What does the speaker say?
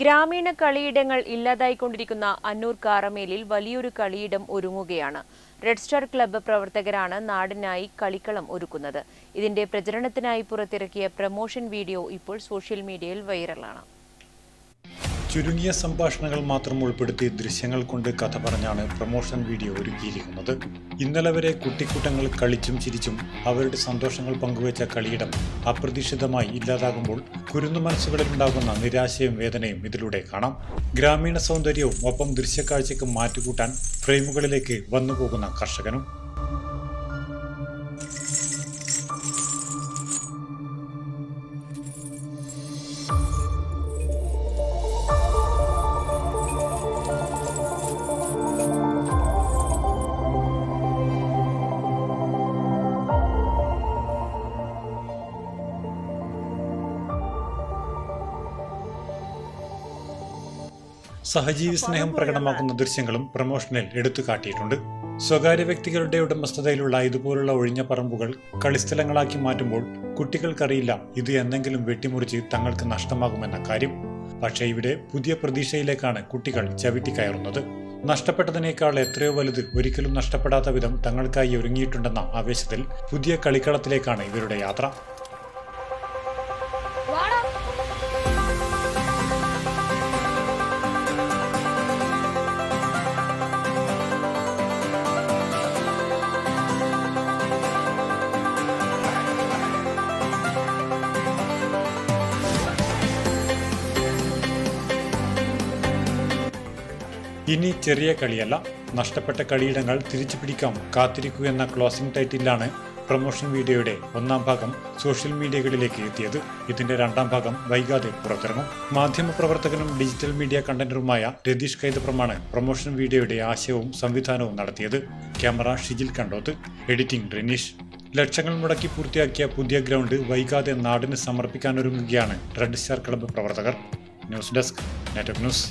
ഗ്രാമീണ കളിയിടങ്ങൾ ഇല്ലാതായിക്കൊണ്ടിരിക്കുന്ന അന്നൂർ കാറമേലിൽ വലിയൊരു കളിയിടം ഒരുങ്ങുകയാണ്. റെഡ് സ്റ്റാർ ക്ലബ്ബ് പ്രവർത്തകരാണ് നാടിനായി കളിക്കളം ഒരുക്കുന്നത്. ഇതിന്റെ പ്രചരണത്തിനായി പുറത്തിറക്കിയ പ്രമോഷൻ വീഡിയോ ഇപ്പോൾ സോഷ്യൽ മീഡിയയിൽ വൈറലാണ്. ചുരുങ്ങിയ സംഭാഷണങ്ങൾ മാത്രം ഉൾപ്പെടുത്തി ദൃശ്യങ്ങൾ കൊണ്ട് കഥ പറഞ്ഞാണ് പ്രൊമോഷൻ വീഡിയോ ഒരുക്കിയിരിക്കുന്നത്. ഇന്നലെ വരെ കുട്ടിക്കൂട്ടങ്ങൾ കളിച്ചും ചിരിച്ചും അവരുടെ സന്തോഷങ്ങൾ പങ്കുവച്ച കളിയിടം അപ്രതീക്ഷിതമായി ഇല്ലാതാകുമ്പോൾ കുരുന്നു മനസ്സുകളിൽ ഉണ്ടാകുന്ന നിരാശയും വേദനയും ഇതിലൂടെ കാണാം. ഗ്രാമീണ സൗന്ദര്യവും ഒപ്പം ദൃശ്യക്കാഴ്ചയ്ക്ക് മാറ്റുകൂട്ടാൻ ഫ്രെയിമുകളിലേക്ക് വന്നുപോകുന്ന കർഷകനും സഹജീവി സ്നേഹം പ്രകടമാക്കുന്ന ദൃശ്യങ്ങളും പ്രമോഷനിൽ എടുത്തു കാട്ടിയിട്ടുണ്ട് സ്വകാര്യ വ്യക്തികളുടെ ഉടമസ്ഥതയിലുള്ള ഇതുപോലുള്ള ഒഴിഞ്ഞ പറമ്പുകൾ കളിസ്ഥലങ്ങളാക്കി മാറ്റുമ്പോൾ കുട്ടികൾക്കറിയില്ല ഇത് എന്തെങ്കിലും വെട്ടിമുറിച്ച് തങ്ങൾക്ക് നഷ്ടമാകുമെന്ന കാര്യം. പക്ഷേ ഇവിടെ പുതിയ പ്രതീക്ഷയിലേക്കാണ് കുട്ടികൾ ചവിട്ടിക്കയറുന്നത് നഷ്ടപ്പെട്ടതിനേക്കാൾ എത്രയോ വലുത് ഒരിക്കലും നഷ്ടപ്പെടാത്ത വിധം തങ്ങൾക്കായി ഒരുങ്ങിയിട്ടുണ്ടെന്ന ആവേശത്തിൽ പുതിയ കളിക്കളത്തിലേക്കാണ് ഇവരുടെ യാത്ര. ഇനി ചെറിയ കളിയല്ല നഷ്ടപ്പെട്ട കളിയിടങ്ങൾ തിരിച്ചു പിടിക്കാം. കാത്തിരിക്കൂ എന്ന ക്ലോസിംഗ് ടൈറ്റിലാണ് പ്രൊമോഷൻ വീഡിയോയുടെ ഒന്നാം ഭാഗം സോഷ്യൽ മീഡിയകളിലേക്ക് എത്തിയത്. ഇതിന്റെ രണ്ടാം ഭാഗം വൈകാതെ പുറത്തിറങ്ങും. മാധ്യമപ്രവർത്തകനും ഡിജിറ്റൽ മീഡിയ കണ്ടന്ററുമായ രതീഷ് കൈതപ്രമാണ് പ്രൊമോഷൻ വീഡിയോയുടെ ആശയവും സംവിധാനവും നടത്തിയത്. ക്യാമറ ഷിജിൽ കണ്ടോത്ത്. എഡിറ്റിംഗ് റിനീഷ് ലക്ഷങ്ങൾ മുടക്കി പൂർത്തിയാക്കിയ പുതിയ ഗ്രൗണ്ട് വൈകാതെ നാടിന് സമർപ്പിക്കാനൊരുങ്ങുകയാണ് റെഡ് സ്റ്റാർ ക്ലബ്ബ് പ്രവർത്തകർ. News desk network news.